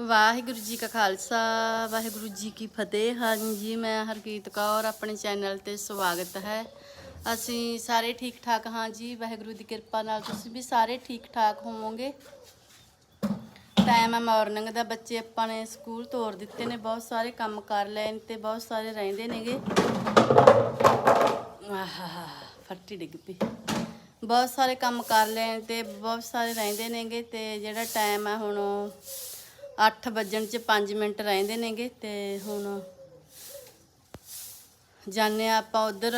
ਵਾਹਿਗੁਰੂ ਜੀ ਕਾ ਖਾਲਸਾ, ਵਾਹਿਗੁਰੂ ਜੀ ਕੀ ਫਤਿਹ। ਹਾਂਜੀ, ਮੈਂ ਹਰਕੀਤ ਕੌਰ, ਆਪਣੇ ਚੈਨਲ ਤੇ ਸਵਾਗਤ ਹੈ। ਅਸੀਂ ਸਾਰੇ ਠੀਕ ਠਾਕ ਹਾਂ ਜੀ, ਵਾਹਿਗੁਰੂ ਦੀ ਕਿਰਪਾ ਨਾਲ ਤੁਸੀਂ ਵੀ ਸਾਰੇ ਠੀਕ ਠਾਕ ਹੋਵੋਗੇ। ਟਾਈਮ ਹੈ ਮਾਰਨਿੰਗ ਦਾ, ਬੱਚੇ ਆਪਾਂ ਨੇ ਸਕੂਲ ਤੋਰ ਦਿੱਤੇ ਨੇ, ਬਹੁਤ ਸਾਰੇ ਕੰਮ ਕਰ ਲੈਣ ਨੇ ਤੇ ਬਹੁਤ ਸਾਰੇ ਰਹਿੰਦੇ ਨੇਗੇ। ਆਹਾ ਫੱਟੀ ਡਿੱਗ ਪਈ। ਬਹੁਤ ਸਾਰੇ ਕੰਮ ਕਰ ਲੈਣ ਨੇ ਤੇ ਬਹੁਤ ਸਾਰੇ ਰਹਿੰਦੇ ਨੇਗੇ ਤੇ ਜਿਹੜਾ ਟਾਈਮ ਹੈ ਹੁਣ 8 ਵੱਜਣ ਚ 5 ਮਿੰਟ ਰਹਿੰਦੇ ਨੇਗੇ ਤੇ ਹੁਣ ਜਾਣੇ ਆਪਾਂ ਉਧਰ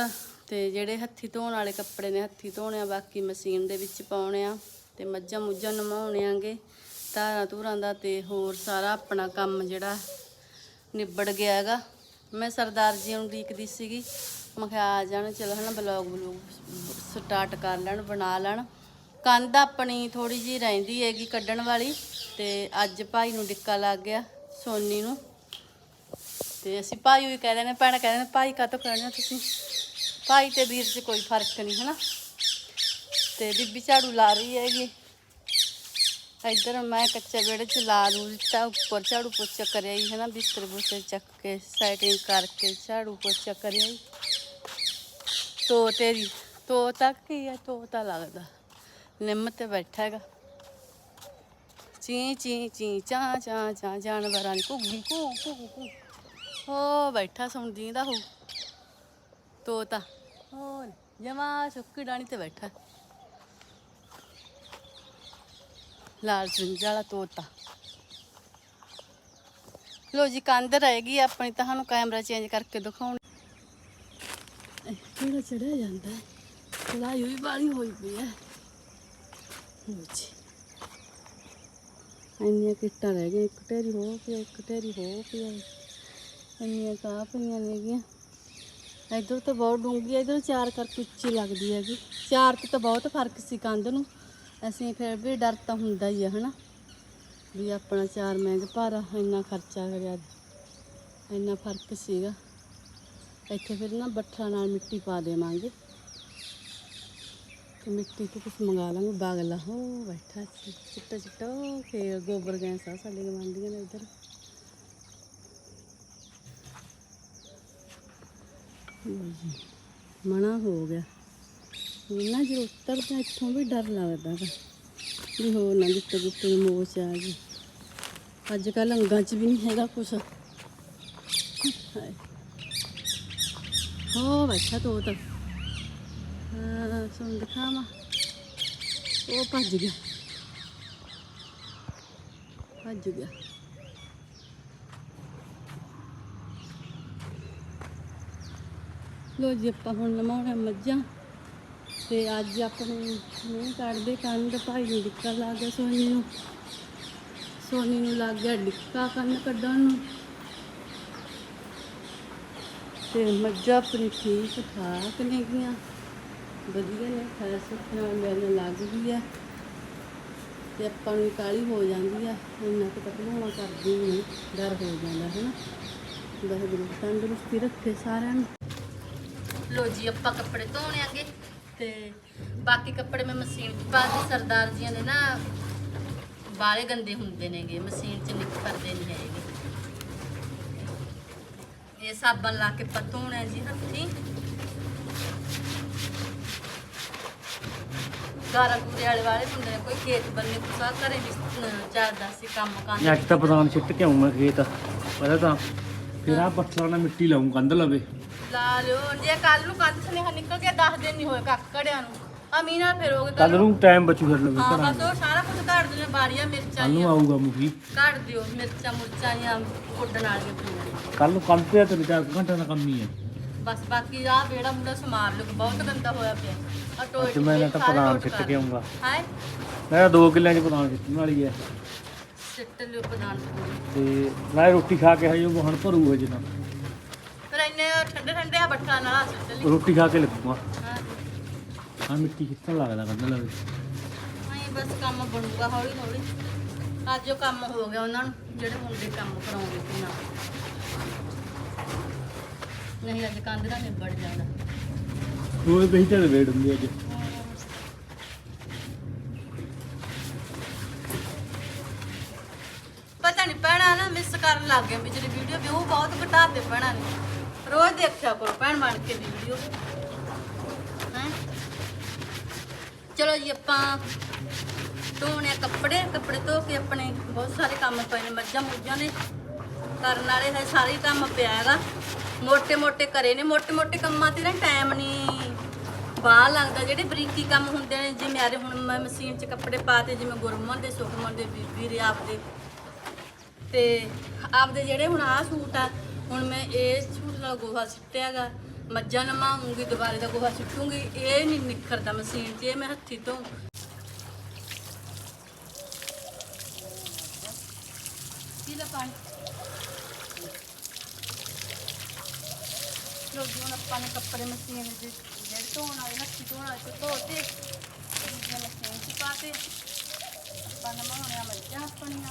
ਤੇ ਜਿਹੜੇ ਹੱਥੀ ਧੋਣ ਵਾਲੇ ਕੱਪੜੇ ਨੇ ਹੱਥੀ ਧੋਣੇ ਆ, ਬਾਕੀ ਮਸ਼ੀਨ ਦੇ ਵਿੱਚ ਪਾਉਣੇ ਆ ਤੇ ਮੱਝਾਂ ਮੁੱਝਾਂ ਨਮਾਉਣੇ ਆਂਗੇ, ਧਾਰਾਂ ਧੂਰਾਂ ਦਾ ਤੇ ਹੋਰ ਸਾਰਾ ਆਪਣਾ ਕੰਮ ਜਿਹੜਾ ਨਿਬੜ ਗਿਆ ਹੈਗਾ। ਮੈਂ ਸਰਦਾਰ ਜੀ ਨੂੰ ਉਡੀਕਦੀ ਸੀਗੀ, ਮੈਂ ਕਿਹਾ ਆ ਜਾਣ, ਚਲੋ ਹਨਾ ਬਲੌਗ ਬਲੂਗ ਸਟਾਰਟ ਕਰ ਲੈਣ, ਬਣਾ ਲੈਣ। ਕੰਧ ਆਪਣੀ ਥੋੜੀ ਜੀ ਰਹਿੰਦੀ ਹੈਗੀ ਕੱਢਣ ਵਾਲੀ ਤੇ ਅੱਜ ਭਾਈ ਨੂੰ ਡਿੱਕਾ ਲੱਗ ਗਿਆ ਸੋਨੀ ਨੂੰ। ਤੇ ਅਸੀਂ ਭਾਈ ਵੀ ਕਹਿ ਰਹੇ ਨੇ ਭੈਣ ਕਹਿ ਰਹੇ ਨੇ ਭਾਈ ਕਾਹਤੋਂ ਕਹਿਣਾ ਤੁਸੀਂ? ਭਾਈ ਤੇ ਵੀਰ 'ਚ ਕੋਈ ਫ਼ਰਕ ਨਹੀਂ ਹੈ ਨਾ ਤੇ ਬੀਬੀ ਝਾੜੂ ਲਾ ਰਹੀ ਹੈਗੀ। ਇੱਧਰ ਮੈਂ ਕੱਚੇ ਵਿਹੜੇ 'ਚ ਲਾ ਲੂ ਦਿੱਤਾ, ਉੱਪਰ ਝਾੜੂ ਪੋਚਾ ਕਰਿਆ ਹੀ ਨਾ ਬਿਸਤਰ ਬੁਸਤਰੇ ਚੱਕ ਕੇ ਸੈਟਿੰਗ ਕਰਕੇ ਝਾੜੂ ਪੋਚਾ ਕਰਿਆ ਹੀ। ਤੋ ਤੇਰੀ ਤੋਤਾ ਕੀ ਹੈ? ਤੋਤਾ ਲੱਗਦਾ। ਨਿੰਮ ਤੇ ਬੈਠਾ ਹੈਗਾ। ਚੀ ਚੀ ਚੀ, ਚਾ ਚਾ ਚਾ, ਜਾਨਵਰਾਂ ਦੀ ਘੁੱਗੀ, ਘੂ ਘੂ ਘੂ। ਹੋ, ਬੈਠਾ ਸੁਣਦੀ ਦਾ ਹੋ। ਤੋਤਾ। ਹੋਰ, ਜਮਾ ਸੁੱਕੀ ਡਾਣੀ ਤੇ ਬੈਠਾ। ਲਾਲ ਸਿੰਜ ਵਾਲਾ ਤੋਤਾ। ਲੋ ਜੀ, ਕੰਧ ਰਹੇਗੀ ਆਪਣੀ ਤੁਹਾਨੂੰ ਕੈਮਰਾ ਚੇਂਜ ਕਰਕੇ ਦਿਖਾਉਣ। ਇਹ ਕਿਹੜਾ ਚੜਿਆ ਜਾਂਦਾ ਹੈ? ਚੜਾਈ ਹੋਈ ਬਾਲੀ ਹੋਈ ਪਈ ਹੈ। ਇੰਨੀਆਂ ਕਿੱਟਾਂ ਰਹਿ ਗਈਆਂ, ਇੱਕ ਢੇਰੀ ਹੋ ਪਿਆ, ਇੱਕ ਢੇਰੀ ਹੋ ਪਿਆ। ਇੰਨੀਆਂ ਕਾਹ ਪਈਆਂ ਨੇਗੀਆਂ ਇਧਰ ਤਾਂ ਬਹੁਤ ਡੂੰਗੀ ਇਧਰ ਚਾਰ ਕਰਕੇ ਉੱਚੀ ਲੱਗਦੀ ਹੈਗੀ। ਚਾਰ ਤੇ ਤਾਂ ਬਹੁਤ ਫ਼ਰਕ ਸੀ ਕੰਧ ਨੂੰ। ਅਸੀਂ ਫਿਰ ਵੀ ਡਰ ਤਾਂ ਹੁੰਦਾ ਹੀ ਆ, ਹਨਾ? ਵੀ ਆਪਣਾ ਚਾਰ ਮਹਿੰਗ ਭਾਰਾ, ਇੰਨਾ ਖਰਚਾ ਕਰਿਆ ਇੰਨਾ ਫ਼ਰਕ ਸੀਗਾ। ਇੱਥੇ ਫਿਰ ਨਾ ਬੱਠਾ ਨਾਲ ਮਿੱਟੀ ਪਾ ਦੇਵਾਂਗੇ। ਤੇ ਮਿੱਟੀ ਤੋਂ ਕੁਝ ਮੰਗਾ ਲਾਂਗੇ ਬਾਗਲਾ ਹੋ ਬੈਠਾ ਸੀ ਚਿੱਟਾ ਚਿੱਟਾ ਉਹ ਫੇਰ ਗੋਬਰ ਗੈਸ ਆ ਸਾਡੇ ਗਵਾਂਢੀਆਂ ਨੇ ਇੱਧਰ। ਹੋ ਗਿਆ। ਇਹਨਾਂ ਜੇ ਉਤਰਦਾ ਇੱਥੋਂ ਵੀ ਡਰ ਲੱਗਦਾ ਵਾ ਵੀ ਹੋਰ ਨਾ ਦਿੱਤੇ ਗੁੱਤੇ ਮੋਚ ਆ ਗਈ। ਅੱਜ ਕੱਲ ਅੰਗਾਂ 'ਚ ਵੀ ਨਹੀਂ ਹੈਗਾ ਕੁਛ। ਹੋ ਬੈਠਾ ਤੋਤ। ਹਾਂ ਸੁਣ ਦਿਖਾਵਾਂ। ਉਹ ਭੱਜ ਗਿਆ। ਭੱਜ ਗਿਆ। ਲੋ ਜੀ, ਆਪਾਂ ਹੁਣ ਲਮਾਉਣਾ ਮੱਝਾਂ। ਤੇ ਅੱਜ ਆਪਣੇ ਮੂੰਹ ਕੱਢਦੇ ਕੰਨ ਭਾਈ ਨੂੰ ਡਿੱਕਾ ਲੱਗ ਗਿਆ ਸੋਨੀ ਨੂੰ। ਸੋਨੀ ਨੂੰ ਲੱਗ ਗਿਆ ਡਿੱਕਾ ਕੰਨ ਕੱਢਣ ਨੂੰ। ਤੇ ਮੱਝਾਂ ਆਪਣੀ ਠੀਕ ਠਾਕ ਨੇ ਗੀਆਂ ਵਧੀਆ ਨੇ, ਖੈਰ ਸੁੱਖ ਨਾਲ ਮੇਰੇ ਲੱਗ ਗਈ ਆ। ਤੇ ਆਪਾਂ ਨੂੰ ਕਾਲੀ ਹੋ ਜਾਂਦੀ ਆ, ਇੰਨਾ ਕੁ ਤਾਂ ਕਰਦੀ ਨਹੀਂ ਡਰ ਹੋ ਜਾਂਦਾ ਹੈ ਨਾ ਵਾਹਿਗੁਰੂ ਤੰਦਰੁਸਤੀ ਰੱਖੇ ਸਾਰਿਆਂ ਨੂੰ। ਲੋ ਜੀ, ਆਪਾਂ ਕੱਪੜੇ ਧੋਣੇ ਆਂਗੇ ਤੇ ਬਾਕੀ ਕੱਪੜੇ ਮੈਂ ਮਸ਼ੀਨ 'ਚ ਪਾ ਕੇ ਸਰਦਾਰ ਜੀਆਂ ਦੇ ਨਾ ਬਾਲੇ ਗੰਦੇ ਹੁੰਦੇ ਨੇਗੇ, ਮਸ਼ੀਨ 'ਚ ਨਿਕਲਦੇ ਨਹੀਂ ਹੈਗੇ। ਇਹ ਸਾਬਣ ਲਾ ਕੇ ਪਤੋਣਾ ਜੀ ਹੱਥੀ। ਗਾਰਾ ਕੂੜੇ ਵਾਲੇ ਵਾਲੇ ਨੇ ਕੋਈ ਖੇਤ ਬੰਨੇ ਕੁਸਾ ਘਰੇ ਵੀ ਚਾਰਦਾ ਸੀ ਕੰਮ ਕਾਂ ਅੱਜ ਤਾਂ ਪ੍ਰਧਾਨ ਛਿੱਟ ਕੇ ਆਉਂਗਾ ਖੇਤ। ਪਹਿਲਾਂ ਤਾਂ ਫਿਰ ਆ ਪੱਥਰਾਂ ਨਾਲ ਮਿੱਟੀ ਲਾਉਂ ਕੰਧ ਲਵੇ। ਲਾ ਲਿਓ ਜੇ ਕੱਲ ਨੂੰ ਕੰਧ ਸੁਨੇਹਾ ਨਿਕਲ ਗਿਆ 10 ਦਿਨ ਨਹੀਂ ਹੋਏ ਕੱਖ ਕੜਿਆਂ ਨੂੰ। ਆ ਮੀਨਾ ਫਿਰ ਹੋ ਗਏ ਕੱਲ ਨੂੰ ਟਾਈਮ ਬਚੂ ਫਿਰ ਲਵੇ ਹਾਂ ਘਰਾਂ ਬਸ ਉਹ ਸਾਰਾ ਕੁਝ ਕੱਢ ਦਿਓ ਬਾੜੀਆਂ ਮਿਰਚਾਂ ਕੱਲ ਨੂੰ ਆਊਗਾ ਮੁਖੀ ਕੱਢ ਦਿਓ ਮਿਰਚਾਂ ਮੁਰਚਾਂ ਜਾਂ ਉੱਡਣ ਵਾਲੀਆਂ ਕੱਲ ਨੂੰ ਕੰਮ ਤੇ ਤੇ ਚਾਰ ਕੁ ਘੰਟਿਆਂ ਦਾ ਕੰਮ ਹੀ ਹੈ ਬਸ ਬਾਕੀ ਆ ਵੇੜਾ ਮੁੰਡਾ ਸਮਾਰ ਲੋ ਬਹੁਤ ਗੰਦਾ ਹੋਇਆ ਪਿਆ। ਆ ਅੱਜ ਮੈਂ ਤਾਂ ਪ੍ਰਧਾਨ ਛਿੱਟ ਕੇ ਆਉਂਗਾ। ਹਾਏ ਮੈਂ 2 ਕਿੱਲਿਆਂ 'ਚ ਪ੍ਰਧਾਨ ਛਿੱਟਣ ਵਾਲੀ ਹੈ ਸਿੱਟ ਲਿਓ ਪ੍ਰਧਾਨ ਤੇ ਮੈਂ ਰੋਟੀ ਖਾ ਕੇ ਹਜੇ ਉਹ ਹੁਣ ਭਰੂ ਅਜੇ ਤਾਂ ਫਿਰ ਇੰਨੇ ਠੰਡੇ ਠੰਡੇ ਆ ਬੱਠਾ ਨਾਲ ਸਿੱਟ ਲਈ। ਰੋਟੀ ਖਾ ਕੇ ਲੱਗੂਗਾ। ਹਾਂ। ਆ ਮਿੱਟੀ ਖਿੱਚਣ ਲੱਗਦਾ ਕੰਧ ਲਵੇ ਨਹੀਂ ਬਸ ਕੰਮ ਬਣੂਗਾ ਹੌਲੀ ਹੌਲੀ। ਅੱਜ ਉਹ ਕੰਮ ਹੋ ਗਿਆ ਉਹਨਾਂ ਨੂੰ ਜਿਹੜੇ ਮੁੰਡੇ ਕੰਮ ਕਰਾਉਂਦੇ ਸੀ ਨਾਲ। ਨਹੀਂ ਅੱਜ ਕੰਧ ਦਾ ਨਿਬੜ ਉਹ ਤੇ ਵੇੜ ਹੁੰਦੀ ਅੱਜ। ਪਤਾ ਨਹੀਂ ਪੈਣਾ ਨਾ ਮਿਸ ਕਰਨ ਲੱਗ ਗਏ ਮੇਰੀ ਵੀਡੀਓ ਵਿਊ ਬਹੁਤ ਘਟਾਤੇ ਪੈਣਾ ਨੇ। ਰੋਜ਼ ਦੇਖਿਆ ਕਰੋ ਭੈਣ ਬਣ ਕੇ ਵੀਡੀਓ ਹੈ? ਚਲੋ ਜੀ ਆਪਾਂ ਧੋਣੇ ਕੱਪੜੇ ਕੱਪੜੇ ਧੋ ਕੇ ਆਪਣੇ ਬਹੁਤ ਸਾਰੇ ਕੰਮ ਪਏ ਨੇ ਮੱਝਾਂ ਮੁੱਝਾਂ ਨੇ। ਕਰਨ ਵਾਲੇ ਹੈ ਸਾਰੇ ਕੰਮ ਪਿਆ ਹੈਗਾ। ਮੋٹے ਮੋٹے ਕਰੇ ਨੇ ਮੋٹے ਮੋٹے ਕੰਮਾਂ ਤੇ ਨਾ ਟਾਈਮ ਨਹੀਂ ਬਾਹ ਲੱਗਦਾ, ਜਿਹੜੇ ਬਰੀਕੀ ਕੰਮ ਹੁੰਦੇ ਨੇ, ਜਿਵੇਂ ਆਰੇ ਹੁਣ ਮੈਂ ਮਸ਼ੀਨ 'ਚ ਕੱਪੜੇ ਪਾਤੇ ਜਿਵੇਂ ਗੁਰਮਨ ਦੇ ਸੁਖਮਨ ਦੇ, ਬੀਬੀ ਰੇ ਆਪਦੇ। ਤੇ ਆਪਦੇ ਜਿਹੜੇ ਹੁਣ ਆਹ ਸੂਟ ਆ, ਹੁਣ ਮੈਂ ਇਹ ਸੂਟ ਨਾਲ ਗੋਹਾ ਸਿੱਟਿਆਗਾ ਮੱਝਾਂ ਨਮਾਉਂਗੀ, ਦੁਬਾਰੇ ਦਾ ਗੋਹਾ ਸਿੱਟੂਗੀ, ਇਹ ਨਹੀਂ ਨਿਖਰਦਾ ਮਸ਼ੀਨ 'ਚ, ਇਹ ਮੈਂ ਹੱਥੀ ਤੋਂ ਕੀ ਲਾ ਪਾਣੀ। ਲੋ ਜੀ, ਹੁਣ ਆਪਾਂ ਨੇ ਕੱਪੜੇ ਮਸ਼ੀਨ ਦੇ ਜਿਹੜੇ ਧੋਣ ਵਾਲੇ ਹੱਥੀ ਧੋਣ ਵਾਲੇ ਚ ਧੋ ਦੂਜੇ ਮਸ਼ੀਨ 'ਚ ਪਾ ਤੇ ਆਪਾਂ ਨਮਾਉਣਿਆ ਮੱਝਾਂ ਆਪਣੀਆਂ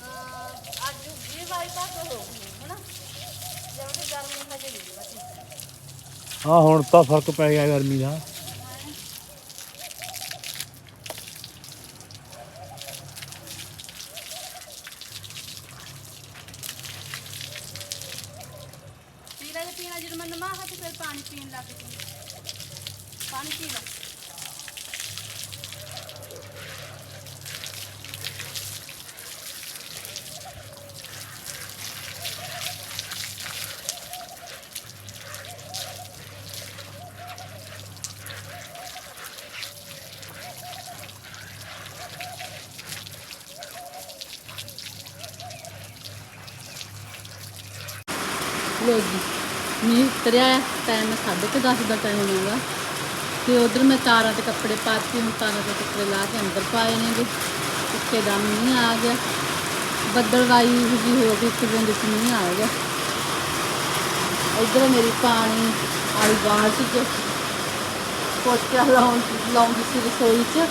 ਅਹ ਅੱਜ ਵੀ ਵਾਰੀ ਤੱਕ ਹੋ ਗਈ ਹੈ ਨਾ ਜਦੋਂ ਗਰਮੀ ਹਜੇ ਨਹੀਂ ਬਚੀ ਹਾਂ, ਹੁਣ ਤਾਂ ਫ਼ਰਕ ਪੈ ਗਿਆ ਗਰਮੀ ਦਾ। ਪੀਣਾ ਜੇ ਪੀਣਾ, ਜਦੋਂ ਮੈਂ ਨਮਾਹਾ ਤੇ ਫਿਰ ਪਾਣੀ ਪੀਣ ਲੱਗ ਪਈ ਪਾਣੀ ਪੀ ਲੈ ਲੋ ਮੀਂਹ ਉਤਰਿਆ ਆ ਟਾਈਮ ਸਾਢੇ ਕੁ ਦਸ ਦਾ ਟਾਈਮ ਹੋਊਗਾ। ਤੇ ਉਧਰ ਮੈਂ ਤਾਰਾਂ ਤੇ ਕੱਪੜੇ ਪਾਤੇ, ਹੁਣ ਤਾਰਾਂ ਤੇ ਕੱਪੜੇ ਲਾ ਕੇ ਅੰਦਰ ਪਾਏ ਨੇ ਨੇਗੇ। ਇੱਕੇ ਦਾ ਮੀਂਹ ਆ ਗਿਆ। ਬੱਦਲਵਾਈ ਜੀ ਹੋ ਗਈ, ਇੱਕ ਬਿੰਦ ਚ ਮੀਂਹ ਆ ਗਿਆ। ਇੱਧਰ ਮੇਰੀ ਪਾਣੀ ਵਾਲੀ ਬਾਲਟੀ ਚ ਪੋਚਾ ਲਾਉਣ ਲਾਉਂਦੀ ਸੀ ਰਸੋਈ ਚ।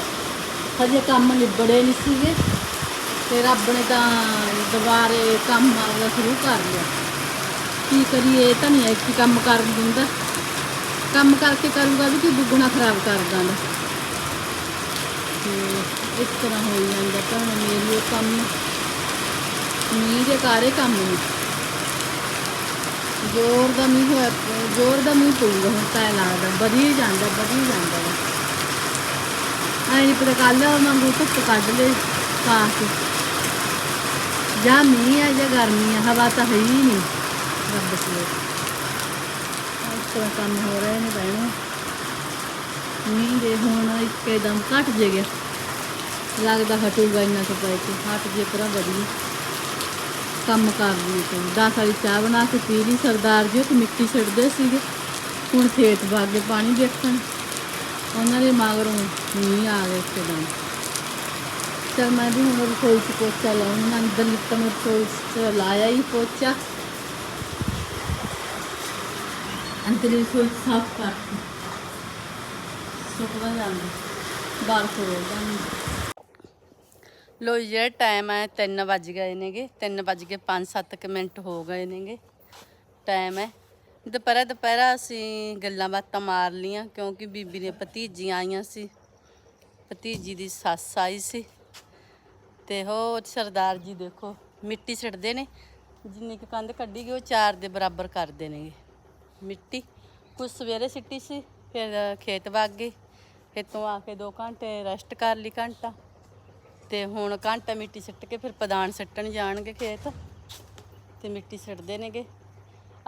ਹਜੇ ਕੰਮ ਨਿਬੜੇ ਨਹੀਂ ਸੀਗੇ। ਤੇ ਰੱਬ ਨੇ ਤਾਂ ਦੁਬਾਰੇ ਕੰਮ ਆਪਦਾ ਸ਼ੁਰੂ ਕਰ ਲਿਆ। ਕੀ ਕਰੀਏ? ਇਹ ਤਾਂ ਨਹੀਂ ਇੱਕ ਹੀ ਕੰਮ ਕਰਨ ਦਿੰਦਾ। ਕੰਮ ਕਰਕੇ ਕਰੂਗਾ ਵੀ ਕਿ ਦੁੱਗਣਾ ਖਰਾਬ ਕਰ ਦਿੰਦਾ। ਤੇ ਇਸ ਤਰ੍ਹਾਂ ਹੋਈ ਜਾਂਦਾ ਤਾਂ ਮੇਰੀ ਉਹ ਕੰਮ ਮੀਂਹ ਦੇ ਕਾਰੇ ਕੰਮ ਨਹੀਂ ਜ਼ੋਰ ਦਾ ਮੀਂਹ ਹੋਇਆ, ਜ਼ੋਰ ਦਾ ਮੀਂਹ ਪਊਗਾ ਹੁਣ ਤਾਂ ਲੱਗਦਾ। ਵਧੀ ਜਾਂਦਾ ਵਧੀ ਜਾਂਦਾ ਵਾ। ਐਂ ਕੱਲ ਵਾਂਗੂ ਧੁੱਪ ਕੱਢ ਲੈ ਕੇ। ਜਾਂ ਮੀਂਹ ਆ ਜਾਂ ਗਰਮੀ ਆ ਹਵਾ ਤਾਂ ਹੈ ਹੀ ਨਹੀਂ। ਰੱਬ ਸਲੇ ਇਸ ਤਰ੍ਹਾਂ ਕੰਮ ਹੋ ਰਹੇ ਨੇ ਭੈਣੋ। ਮੀਂਹ ਦੇ ਹੁਣ ਇੱਕਦਮ ਘਟ ਜੇ ਗਿਆ। ਲੱਗਦਾ ਹਟੂਗਾ ਇੰਨਾ ਕੁ ਪੈ ਕੇ। ਹਟ ਜੇ ਪਰਾਂ ਵਧੀਆ। ਕੰਮ ਕਰ ਲਈ ਤੇ 10 ਵਾਲੀ ਚਾਹ ਬਣਾ ਕੇ ਪੀ ਲਈ। ਸਰਦਾਰ ਜੀ ਉੱਥੇ ਮਿੱਟੀ ਛੱਡਦੇ ਸੀਗੇ। ਹੁਣ ਖੇਤ ਬਾਗੇ ਪਾਣੀ ਦੇਖਣ। ਉਹਨਾਂ ਦੇ ਮਗਰੋਂ ਮੀਂਹ ਆ ਗਿਆ ਇੱਕਦਮ ਚਲ ਮੈਂ ਵੀ ਹੁਣ ਰਸੋਈ 'ਚ ਪੋਚਾ ਲਾਉਣਾ। ਅੰਦਰ ਨਿਕਲ ਰਸੋਈ 'ਚ। ਲਾਇਆ ਹੀ ਪੋਚਾ। ਅੰਦਰ ਰਸੋਈ 'ਚ ਸੁੱਕਦਾ ਜਾਂਦਾ। ਬਾਹਰ ਕਰੋ ਜਾਂਦੇ ਲੋ ਜਿਹੜਾ ਟਾਈਮ ਹੈ 3 ਵੱਜ ਗਏ ਨੇਗੇ। 3 ਵੱਜ ਕੇ 5-7 ਕੁ ਮਿੰਟ ਹੋ ਗਏ ਨੇਗੇ। ਟਾਈਮ ਹੈ। ਦੁਪਹਿਰਾ ਦੁਪਹਿਰਾ ਅਸੀਂ ਗੱਲਾਂ ਬਾਤਾਂ ਮਾਰ ਲੀਆਂ ਕਿਉਂਕਿ ਬੀਬੀ ਦੀਆਂ ਭਤੀਜੀਆਂ ਆਈਆਂ ਸੀ। ਭਤੀਜੀ ਦੀ ਸੱਸ ਆਈ ਸੀ। ਤੇ ਉਹ ਸਰਦਾਰ ਜੀ ਦੇਖੋ, ਮਿੱਟੀ ਛੱਡਦੇ ਨੇ। ਜਿੰਨੀ ਕੁ ਕੰਧ ਕੱਢੀ ਗਈ, ਉਹ ਚਾਰ ਦੇ ਬਰਾਬਰ ਕਰਦੇ ਨੇਗੇ। ਮਿੱਟੀ। ਕੁਝ ਸਵੇਰੇ ਸਿੱਟੀ ਸੀ, ਫਿਰ ਖੇਤ ਵਗ ਗਏ ਖੇਤੋਂ ਆ ਕੇ 2 ਘੰਟੇ ਰੈਸਟ ਕਰ ਲਈ ਘੰਟਾ। ਤੇ ਹੁਣ ਘੰਟਾ ਮਿੱਟੀ ਸਿੱਟ ਕੇ ਫਿਰ ਪਦਾਨ ਸਿੱਟਣ ਜਾਣਗੇ ਖੇਤ। ਤੇ ਮਿੱਟੀ ਸਿੱਟਦੇ ਨੇਗੇ।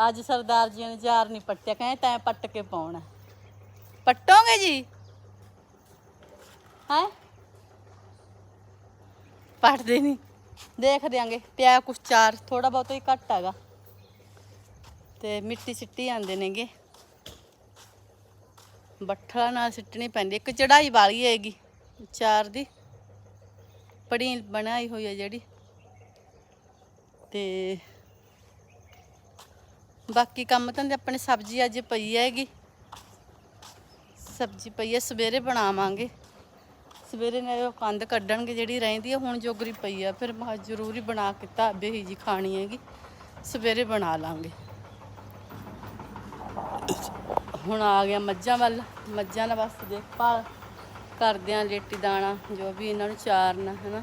ਅੱਜ ਸਰਦਾਰ ਜੀ ਨੇ ਜਾਰ ਨਹੀਂ ਪੱਟਿਆ, ਕਹਿੰਦੇ ਤੈਂ ਪੱਟ ਕੇ ਪਾਉਣਾ। ਪੱਟੋਗੇ ਜੀ? ਹੈ? ਪੱਟਦੇ ਨਹੀਂ। ਦੇਖ ਦਿਆਂਗੇ, ਪਿਆ ਕੁਛ ਚਾਰ ਥੋੜਾ ਬਹੁਤ ਹੀ ਘੱਟ ਹੈਗਾ। ਤੇ ਮਿੱਟੀ ਸਿੱਟੀ ਜਾਂਦੇ ਨੇਗੇ। ਬੱਠਲਾ ਨਾਲ ਸਿੱਟਣੀ ਪੈਂਦੀ, ਇੱਕ ਚੜਾਈ ਵਾਲੀ ਹੈਗੀ, ਚਾਰ ਦੀ। ਪੜੀ ਬਣਾਈ ਹੋਈ ਹੈ ਜਿਹੜੀ। ਤੇ ਬਾਕੀ ਕੰਮ ਤਾਂ ਆਪਣੇ ਸਬਜ਼ੀ ਅੱਜ ਪਈ ਹੈਗੀ। ਸਬਜ਼ੀ ਪਈ ਹੈ, ਸਵੇਰੇ ਬਣਾਵਾਂਗੇ। ਸਵੇਰੇ ਨੇ ਉਹ ਕੰਧ ਕੱਢਣਗੇ ਜਿਹੜੀ ਰਹਿੰਦੀ ਹੈ, ਹੁਣ ਜੋਗਰੀ ਪਈ ਆ, ਫਿਰ ਮੈਂ ਜ਼ਰੂਰੀ ਬਣਾ ਕੇ ਧਾਬੇ ਹੀ ਜੀ ਖਾਣੀ ਹੈਗੀ। ਸਵੇਰੇ ਬਣਾ ਲਾਂਗੇ। ਹੁਣ ਆ ਗਿਆ ਮੱਝਾਂ ਵੱਲ। ਮੱਝਾਂ ਦਾ ਬਸ ਦੇਖਭਾਲ ਕਰਦੇ ਆਂ, ਲੇਟੀ ਦਾਣਾ, ਜੋ ਵੀ ਇਹਨਾਂ ਨੂੰ ਚਾਰਨਾ, ਹੈਨਾ।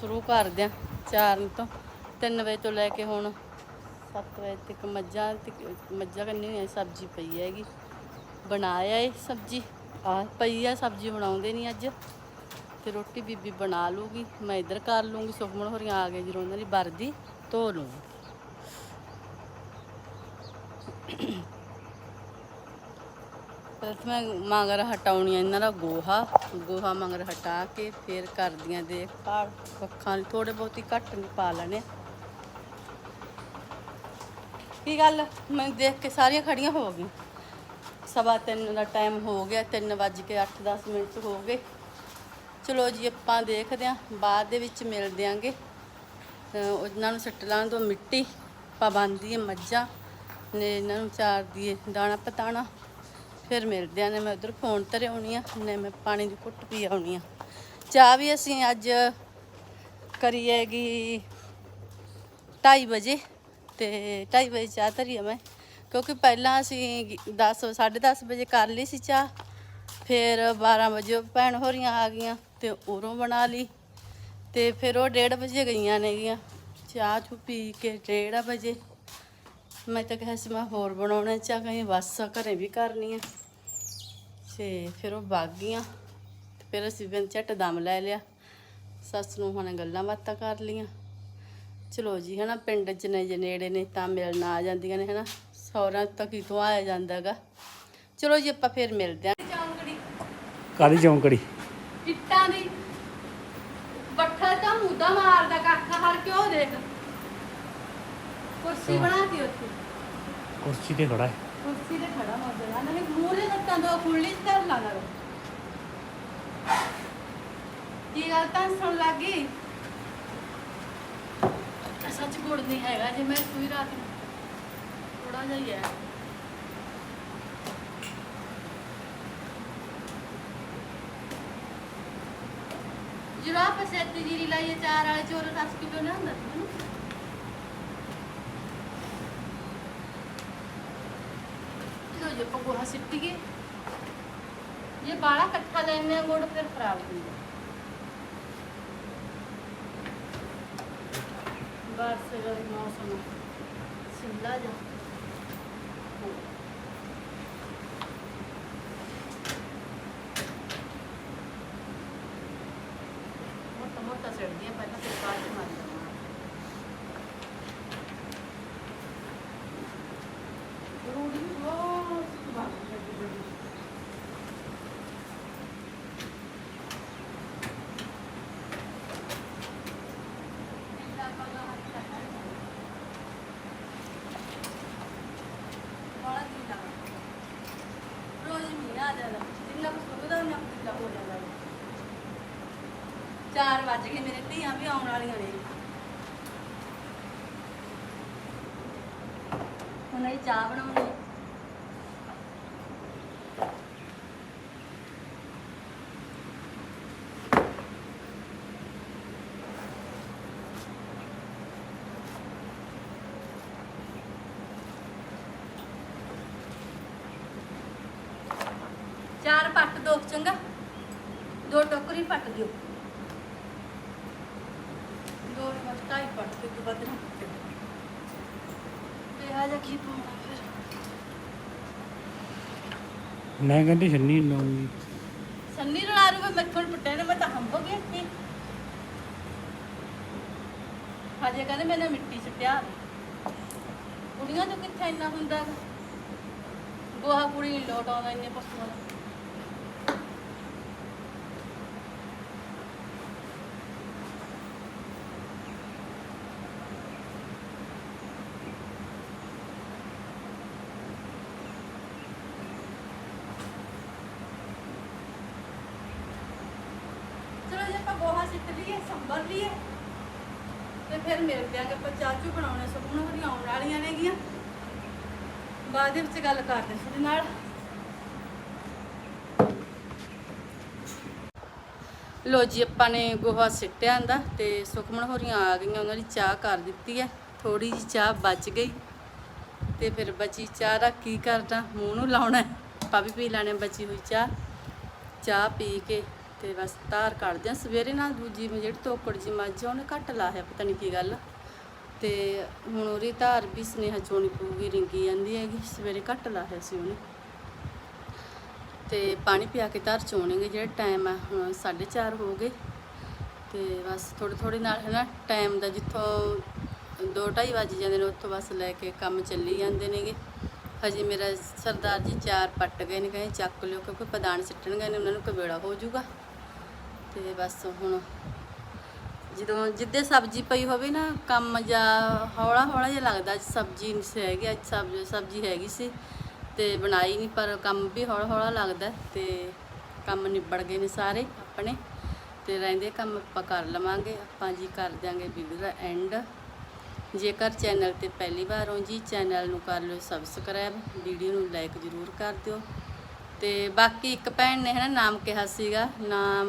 ਸ਼ੁਰੂ ਕਰਦੇ ਆਂ ਚਾਰਨ ਤੋਂ। 3 ਵਜੇ ਤੋਂ ਲੈ ਕੇ ਹੁਣ 7 ਵਜੇ ਤੱਕ ਮੱਝਾਂ ਤੇ- ਮੱਝਾਂ ਕੰਨੀ ਨਹੀਂ ਸਬਜ਼ੀ ਪਈ ਹੈਗੀ। ਬਣਾਇਆ ਏ ਸਬਜ਼ੀ। ਆ ਪਈ ਆ, ਸਬਜ਼ੀ ਬਣਾਉਂਦੇ ਨਹੀਂ ਅੱਜ। ਤੇ ਰੋਟੀ ਬੀਬੀ ਬਣਾ ਲੂਗੀ, ਮੈਂ ਇੱਧਰ ਕਰ ਲੂੰਗੀ। ਸੁਖਮਨ ਹੋਰੀਆਂ ਆ ਗਏ, ਜਦੋਂ ਉਹਨਾਂ ਦੀ ਵਰਦੀ ਧੋ ਲੂੰਗੀ। ਪ੍ਰਥਮੇ ਮੰਗਰ ਹਟਾਉਣੀ ਆ ਇਹਨਾਂ ਦਾ ਗੋਹਾ ਗੋਹਾ ਮਗਰ ਹਟਾ ਕੇ ਫਿਰ ਕਰਦੀਆਂ ਦੇਖਭਾਲ ਪੱਖਾਂ ਥੋੜੇ ਬਹੁਤੀ ਘੱਟ ਨਹੀਂ ਪਾ ਲੈਣੇ ਕੀ ਗੱਲ? ਮੈਂ ਦੇਖ ਕੇ ਸਾਰੀਆਂ ਖੜੀਆਂ ਹੋ ਗਈਆਂ। ਸਵਾ ਤਿੰਨ ਦਾ ਟਾਈਮ ਹੋ ਗਿਆ 3 ਵੱਜ ਕੇ 8-10 ਮਿੰਟ ਹੋ ਗਏ। ਚਲੋ ਜੀ, ਆਪਾਂ ਦੇਖਦੇ ਆਂ ਬਾਅਦ ਦੇ ਵਿੱਚ ਮਿਲ ਦਿਆਂਗੇ। ਉਹਨਾਂ ਨੂੰ ਸੱਟ ਲਾਉਣ ਤੋਂ ਮਿੱਟੀ ਪਾਬੰਦੀ ਹੈ ਮੱਝਾਂ ਨੇ ਇਹਨਾਂ ਨੂੰ ਚਾਰ ਦੀਏ ਦਾਣਾ ਪਤਾਣਾ ਫਿਰ ਮਿਲਦੇ ਆਂ ਨੇ ਮੈਂ ਉਧਰ ਫੋਨ ਤੇ ਆਉਣੀ ਆ, ਨੇ ਮੈਂ ਪਾਣੀ ਦੀ ਘੁੱਟ ਪੀ ਆਉਣੀ ਆ। ਚਾਹ ਵੀ ਅਸੀਂ ਅੱਜ ਕਰੀਏਗੀ 2:30 ਵਜੇ ਤੇ 2:30 ਵਜੇ ਚਾਹ ਧਰੀ ਆ ਮੈਂ, ਕਿਉਂਕਿ ਪਹਿਲਾਂ ਅਸੀਂ 10 10:30 ਵਜੇ ਕਰ ਲਈ ਸੀ ਚਾਹ, ਫਿਰ 12 ਵਜੇ ਉਹ ਭੈਣ ਹੋਰੀਆਂ ਆ ਗਈਆਂ ਤੇ ਉਰੋਂ ਬਣਾ ਲਈ ਤੇ ਫਿਰ ਉਹ 1:30 ਵਜੇ ਗਈਆਂ ਨੇਗੀਆਂ। ਚਾਹ ਚੂ ਪੀ ਕੇ 1:30 ਵਜੇ। ਮੈਂ ਤਾਂ ਕਿਹਾ ਸੀ ਮੈਂ ਹੋਰ ਬਣਾਉਣਾ ਚਾਹ ਕਹੀਂ ਬਸ ਘਰੇ ਵੀ ਕਰਨੀ ਆ। ਤੇ ਫਿਰ ਉਹ ਵਗ ਗਈਆਂ। ਤੇ ਫਿਰ ਅਸੀਂ ਬਿਨ ਝੱਟ ਦਮ ਲੈ ਲਿਆ। ਸੱਸ ਨੂੰ ਹੁਣ ਗੱਲਾਂ ਬਾਤਾਂ ਕਰ ਲੀਆਂ ਚਲੋ ਜੀ ਹਨਾ ਪਿੰਡ ਚ ਨੇ ਜੇ ਨੇੜੇ ਨੇ ਤਾਂ ਮਿਲਣ ਆ ਜਾਂਦੀਆਂ ਨੇ ਹਨਾ। ਸੌਰਾਂ ਤੋਂ ਕਿਤੋਂ ਆਇਆ ਜਾਂਦਾਗਾ ਚਲੋ ਜੀ ਆਪਾਂ ਫਿਰ ਮਿਲਦੇ ਆਂ ਚੌਂਕੜੀ। ਕਾਲੀ ਚੌਂਕੜੀ? ਇੱਟਾਂ ਦੀ। ਬੱਠਲ ਤਾਂ ਮੁੱਦਾ ਮਾਰਦਾ ਕਾਕਾ ਹਰ ਕਿਉਂ ਦੇਖ। ਕੁਰਸੀ ਬਣਾਤੀ ਉੱਥੇ। ਕੁਰਸੀ ਤੇ ਖੜਾ ਹੈ। ਕੁਰਸੀ ਤੇ ਖੜਾ ਹੋ ਜਾਣਾ ਨਹੀਂ ਮੂਹਰੇ ਲੱਤਾਂ ਦੋ ਖੁੱਲੀ ਕਰ ਲਾਣਾ ਕੀ ਗੱਲ ਤਾਂ ਸੁਣ ਲੱਗੀ ਸੱਚ ਗੁੜ ਨਹੀਂ ਹੈਗਾ ਜੇ ਮੈਂ ਸੂਈ ਰਾਤ ਨੂੰ। ਥੋੜਾ ਜਿਹਾ ਹੀ ਹੈ। ਜਿਹੜਾ ਆਪਾਂ ਸੈਤੀ ਜੀਰੀ ਲਾਈਏ ਚਾਰ ਵਾਲੇ ਚੋਰ 10 ਕਿਲੋ ਨਾ ਹੁੰਦਾ ਸੀ ਮੈਨੂੰ ਲੋ ਜੇ ਪਕੋੜਾ ਸਿੱਟੀਏ ਇਹ ਬਾਲਾ ਇਕੱਠਾ ਲੈਣੇ ਆ ਗੁੜ ਫਿਰ ਖਰਾਬ ਹੁੰਦਾ ਬਸ ਫਿਰ ਮੌਸਮ ਸਿੱਲਾ ਜਾ ਮੋਟਾ ਮੋਟਾ ਸਿੱਟਦੀਆਂ ਪਹਿਲਾਂ ਫਿਰ ਬਾਅਦ ਚ ਮਾਰ ਦੇਵਾਂ ਰੂੜੀ ਬਹੁਤ ਬਾਤ ਲੱਗੀ ਬੜੀ ਰੋਜ਼ ਮੀਂਹ ਆ ਜਾਂਦਾ ਜਿੰਨਾ ਕੁ ਸੁੱਕਦਾ ਉਹਨਾਂ ਕੁ ਹੋ ਜਾਂਦਾ ਚਾਰ ਗਏ ਮੇਰੇ ਧੀਆਂ ਵੀ ਆਉਣ ਵਾਲੀਆਂ ਨੇ। ਹੁਣ ਇਹ ਚਾਹ ਬਣਾਉਣੀ ਚਾਰ ਪੱਟ ਦੋ ਚੰਗਾ। ਦੋ ਟੋਕਰੀ ਪੱਟ ਦਿਓ ਦੋ ਬਸ ਢਾਈ ਪੱਟ ਤੇ ਤੋਂ ਵੱਧ ਨਾ। ਤੇ। ਆ ਜਾ ਕੀ ਪਾਉਣਾ ਫਿਰ। ਮੈਂ ਕਹਿੰਦੀ ਛੰਨੀ ਲਾਉਂਗੀ। ਸੰਨੀ ਰਲਾ ਰੂ ਮੈਂ ਥੋੜੀ ਪੱਟੇ ਨੇ ਮੈਂ ਤਾਂ ਹੰਬ ਹੋ ਗਿਆ ਸੀ ਹਜੇ ਕਹਿੰਦੇ ਮੈਨੇ ਮਿੱਟੀ ਸੁੱਟਿਆ ਕੁੜੀਆਂ ਤੋਂ ਕਿੱਥੇ ਇੰਨਾ ਹੁੰਦਾ ਗਾ? ਗੋਹਾ ਕੁੜੀ ਨੀ ਲੋਟ ਆਉਂਦਾ ਇੰਨੇ ਪਸ਼ੂਆਂ ਦਾ ਚਲੋ ਜੇ ਆਪਾਂ ਗੋਹਾ ਸਿੱਟ ਲਈਏ ਸੰਭਰ ਲਈਏ ਤੇ ਫਿਰ ਮਿਲਦੇ ਆਂਗੇ ਆਪਾਂ ਚਾਚੂ ਬਣਾਉਣੇ ਸੁਪਨਾ ਹਰੀ ਆਉਣ ਵਾਲੀਆਂ ਨੇਗੀਆਂ। ਬਾਅਦ ਦੇ ਵਿੱਚ ਗੱਲ ਕਰਦੇ ਹਾਂ ਤੁਹਾਡੇ ਨਾਲ। ਲੋ ਜੀ, ਆਪਾਂ ਨੇ ਗੋਹਾ ਸਿੱਟਿਆ ਆਂਦਾ ਤੇ ਸੁਖਮਨ ਹੋਰੀਆਂ ਆ ਗਈਆਂ, ਉਹਨਾਂ ਦੀ ਚਾਹ ਕਰ ਦਿੱਤੀ ਹੈ। ਥੋੜੀ ਜਿਹੀ ਚਾਹ ਬਚ ਗਈ ਤੇ ਫਿਰ ਬਚੀ ਚਾਹ ਦਾ ਕੀ ਕਰਦਾ? ਮੂੰਹ ਨੂੰ ਲਾਉਣਾ ਹੈ। ਆਪਾਂ ਵੀ ਪੀ ਲੈਣੇ ਬਚੀ ਹੋਈ ਚਾਹ। ਚਾਹ ਪੀ ਕੇ ਤੇ ਬਸ ਧਾਰ ਕੱਢਦੇ ਆ ਸਵੇਰੇ ਨਾਲ ਦੂਜੀ ਜਿਹੜੀ ਤੋਕੜ ਜੀ ਮੱਝ ਆ, ਉਹਨੇ ਘੱਟ ਲਾਇਆ ਪਤਾ ਨਹੀਂ ਕੀ ਗੱਲ। ਤੇ ਹੁਣ ਉਹਦੀ ਧਾਰ ਵੀ ਸਨੇਹਾ ਚੋਣੀ ਪੂਗੀ ਰਿੰਗੀ ਜਾਂਦੀ ਹੈਗੀ ਸਵੇਰੇ ਘੱਟ ਲਾਇਆ ਸੀ ਉਹਨੇ। ਤੇ ਪਾਣੀ ਪਿਆ ਕੇ ਧਾਰ ਚੋਣਗੇ ਜਿਹੜਾ ਟਾਈਮ ਆ ਹੁਣ 4:30 ਹੋ ਗਏ। ਤੇ ਬਸ ਥੋੜੇ ਥੋੜੇ ਨਾਲ ਹੈ ਨਾ ਟਾਈਮ ਦਾ ਜਿੱਥੋਂ 2:30 ਵੱਜ ਜਾਂਦੇ ਨੇ ਉੱਥੋਂ ਬਸ ਲੈ ਕੇ ਕੰਮ ਚੱਲੀ ਜਾਂਦੇ ਨੇਗੇ ਹਜੇ ਮੇਰਾ ਸਰਦਾਰ ਜੀ ਚਾਰ ਪੱਟ ਗਏ ਨੇ ਕਹੇ ਚੱਕ ਲਿਓ ਕਿਉਂਕਿ ਪਦਾਨ ਸਿੱਟਣਗੇ ਨੇ ਉਹਨਾਂ ਨੂੰ ਕਵੇੜਾ ਹੋ ਜਾਊਗਾ। ਤੇ ਬਸ ਹੁਣ ਜਦੋਂ ਜਿੱਦੇ ਸਬਜ਼ੀ ਪਈ ਹੋਵੇ ਨਾ ਕੰਮ ਜਾਂ ਹੌਲਾ ਹੌਲਾ ਜਿਹਾ ਲੱਗਦਾ, ਅੱਜ ਸਬਜ਼ੀ ਨਹੀਂ ਹੈਗੀ, ਅੱਜ ਸਬਜ਼ੀ ਸਬਜ਼ੀ ਹੈਗੀ ਸੀ ਤੇ ਬਣਾਈ ਨਹੀਂ, ਪਰ ਕੰਮ ਵੀ ਹੌਲਾ ਹੌਲਾ ਲੱਗਦਾ ਤੇ ਕੰਮ ਨਿਬੜ ਗਏ ਨੇ ਸਾਰੇ ਆਪਣੇ ਤੇ ਰਹਿੰਦੇ ਕੰਮ ਆਪਾਂ ਕਰ ਲਵਾਂਗੇ, ਆਪਾਂ ਜੀ ਕਰ ਦਿਆਂਗੇ ਵੀਡੀਓ ਦਾ ਐਂਡ ਜੇਕਰ ਚੈਨਲ ਤੇ ਪਹਿਲੀ ਵਾਰ ਹੋ ਜੀ ਚੈਨਲ ਨੂੰ ਕਰ ਲਿਓ ਸਬਸਕ੍ਰਾਈਬ ਵੀਡੀਓ ਨੂੰ ਲਾਈਕ ਜ਼ਰੂਰ ਕਰ ਦਿਓ। ਤੇ ਬਾਕੀ ਇੱਕ ਭੈਣ ਨੇ ਹੈ ਨਾ ਨਾਮ ਕਿਹਾ ਸੀਗਾ, ਨਾਮ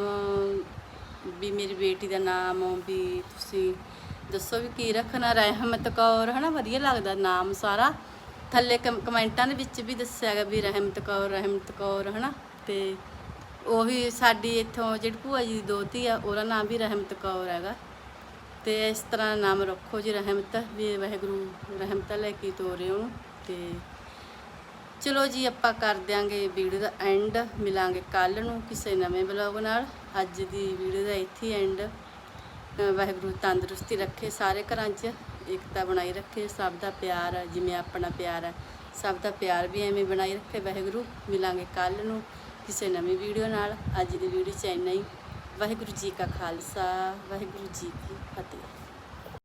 ਵੀ ਮੇਰੀ ਬੇਟੀ ਦਾ ਨਾਮ, ਵੀ ਤੁਸੀਂ ਦੱਸੋ ਵੀ ਕੀ ਰੱਖਣਾ, ਰਹਿਮਤ ਕੌਰ ਹੈ ਨਾ ਵਧੀਆ ਲੱਗਦਾ ਨਾਮ ਸਾਰਾ। ਥੱਲੇ ਕਮ- ਕਮੈਂਟਾਂ ਦੇ ਵਿੱਚ ਵੀ ਦੱਸਿਆ ਗਿਆ ਵੀ ਰਹਿਮਤ ਕੌਰ ਰਹਿਮਤ ਕੌਰ ਹੈ ਨਾ ਤੇ ਉਹੀ ਸਾਡੀ ਇੱਥੋਂ ਜਿਹੜੀ ਭੂਆ ਜੀ ਦੀ ਦੋਤੀ ਆ, ਉਹਦਾ ਨਾਮ ਵੀ ਰਹਿਮਤ ਕੌਰ ਹੈਗਾ। ਤੇ ਇਸ ਤਰ੍ਹਾਂ ਨਾਮ ਰੱਖੋ ਜੀ, ਰਹਿਮਤ, ਵੀ ਵਾਹਿਗੁਰੂ ਰਹਿਮਤ ਲੈ ਕੇ ਤੋਰੇ ਉਹਨੂੰ, ਤੇ ਚਲੋ ਜੀ, ਆਪਾਂ ਕਰ ਦਿਆਂਗੇ ਵੀਡੀਓ ਦਾ ਐਂਡ ਮਿਲਾਂਗੇ ਕੱਲ ਨੂੰ ਕਿਸੇ ਨਵੇਂ ਬਲੌਗ ਨਾਲ। ਅੱਜ ਦੀ ਵੀਡੀਓ ਦਾ ਇੱਥੇ ਐਂਡ ਵਾਹਿਗੁਰੂ ਤੰਦਰੁਸਤੀ ਰੱਖੇ ਸਾਰੇ ਘਰਾਂ 'ਚ, ਏਕਤਾ ਬਣਾਈ ਰੱਖੇ, ਸਭ ਦਾ ਪਿਆਰ ਜਿਵੇਂ ਆਪਣਾ ਪਿਆਰ ਹੈ ਸਭ ਦਾ ਪਿਆਰ ਵੀ ਐਵੇਂ ਬਣਾਈ ਰੱਖੇ, ਵਾਹਿਗੁਰੂ। ਮਿਲਾਂਗੇ ਕੱਲ ਨੂੰ ਕਿਸੇ ਨਵੀਂ ਵੀਡੀਓ ਨਾਲ। ਅੱਜ ਦੀ ਵੀਡੀਓ ਚ ਇੰਨਾ ਹੀ। ਵਾਹਿਗੁਰੂ ਜੀ ਕਾ ਖਾਲਸਾ, ਵਾਹਿਗੁਰੂ ਜੀ ਕੀ ਫਤਿਹ।